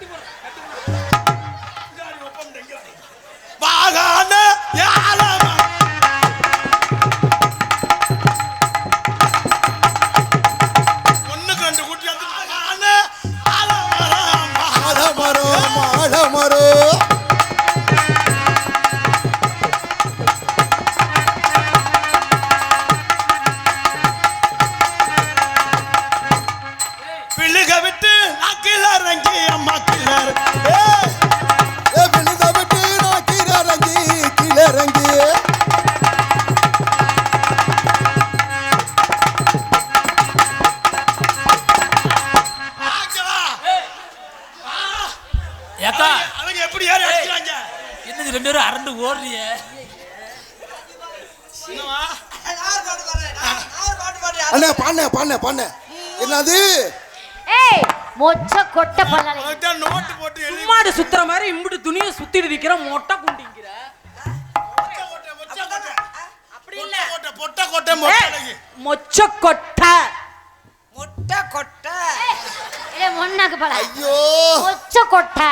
கட்டி போடுறேன் கட்டி போடுறேன் ரெண்டு பேரும் அரண்டு ஓடுறிய. அண்ணா என்னது? ஏய் மொச்ச கொட்டை நோட்டு போட்டு எழுதி சுத்துற மாதிரி இம்புட்டு துணியை சுத்திட்டு நிக்கிற மொட்டை குண்டிங்கிற. அப்படி இல்ல. கொட்டை பொட்டை கொட்டை மொட்டை மொச்ச கொட்டை. மொட்டை கொட்டை. ஏய் ஐயோ. மொச்ச கொட்டை.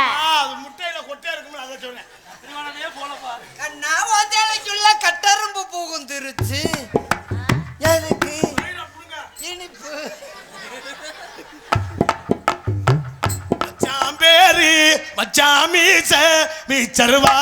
பூகும் எனக்கு இனிப்பு. மச்சாம் பேரு மச்சான் மீச மீச்சருவா.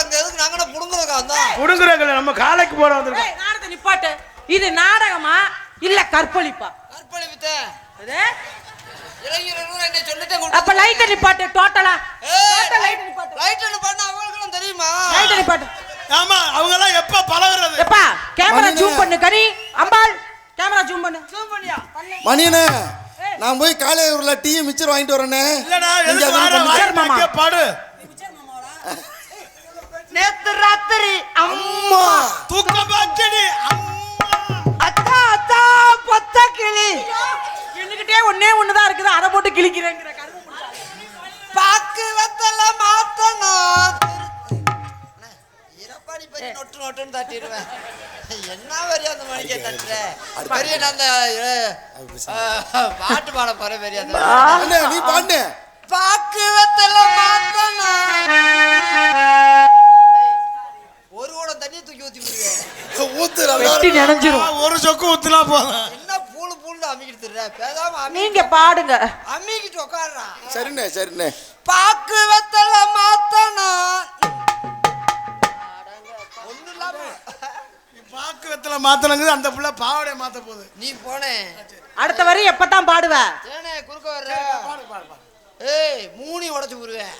அங்க எதுக்கு நாங்க புடுங்குறதுக்கா வந்தோம் புடுங்குறாங்கல்ல நம்ம காலைக்கு போட வந்திருக்கோம். ஏய், நாடகத்தை நிப்பாட்டு. இது நாடகமா? இல்ல கற்பழிப்பா? அப்ப லைட்டை நிப்பாட்டு டோட்டலா லைட் நிப்பாட்டு. லைட் என்ன பண்ண அவங்களுக்கும் தெரியுமா? லைட்டை நிப்பாட்டு. ஆமா அவங்க எல்லாம் எப்ப பழகுறது? எப்பா கேமரா. ஜூம் பண்ணு கனி அம்பாள். ஜூம் பண்ணு ஜூம் பண்ணியா மணியனே நான் போய் காலையூர்ல டீ மிச்சர் வாங்கிட்டு வரேனே. இல்லடா எதுக்கு பாடு. நேத்து ராத்திரி அம்மா தூக்க பாக்கடி அத்தா அத்தா பொத்த கிளி. கிள்ளிக்கிட்டே ஒண்ணே ஒண்ணுதான் இருக்குது. அதை போட்டு கிழிக்கிறேங்கிற கரும்பு பாக்கு வெத்தல மாத்தணும். நொட்டு நொட்டுன்னு தட்டிடுவேன். என்ன அந்த மணிக்கே தட்டுற? பெரிய நான் அந்த அஹ், பாட்டு பாட போறேன் பெரிய நீ பாண்ணே பாக்கு வெத்தல மாத்தணும் ஒரு குடம் தண்ணி தூக்கி ஊத்தி விடுவேன். ஊத்து. நினைஞ்சிரும். ஒரு சொக்கு ஊத்துனா போதும். என்ன பூளு அம்மிக்கிட்டு திரிற? பேசாம நீங்க பாடுங்க. அம்மிக்கிட்டு உட்காடுறா சரிண்ணே சரிண்ணே. பாக்கு வெத்தல மாத்தலங்குது அந்த புள்ள பாவடைய மாத்த போகுது. நீ போனே. அடுத்த வரி எப்பதான் பாடுவ? ஏனே குறுக்க வர்ற. ஏய் மூணி உடைச்சு விடுவேன்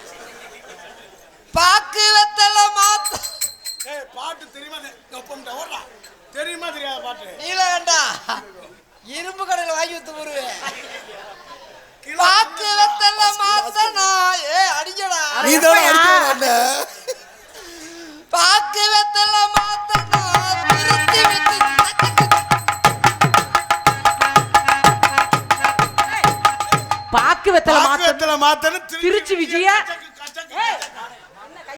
பாக்கு வெத்தல மாத்த ஏய் பாட்டு தெரியுமா? ஓடுடா. தெரியுமா தெரியாத பாட்டு? நீல வேண்டாம் இரும்பு கடையில் வாங்கி வித்து விடுவேன் பாக்கு வெத்தல மாத்தணும் ஏய் அடிக்கடா நீ தான் அடிக்க மாத்தணும். திருச்சி விஜய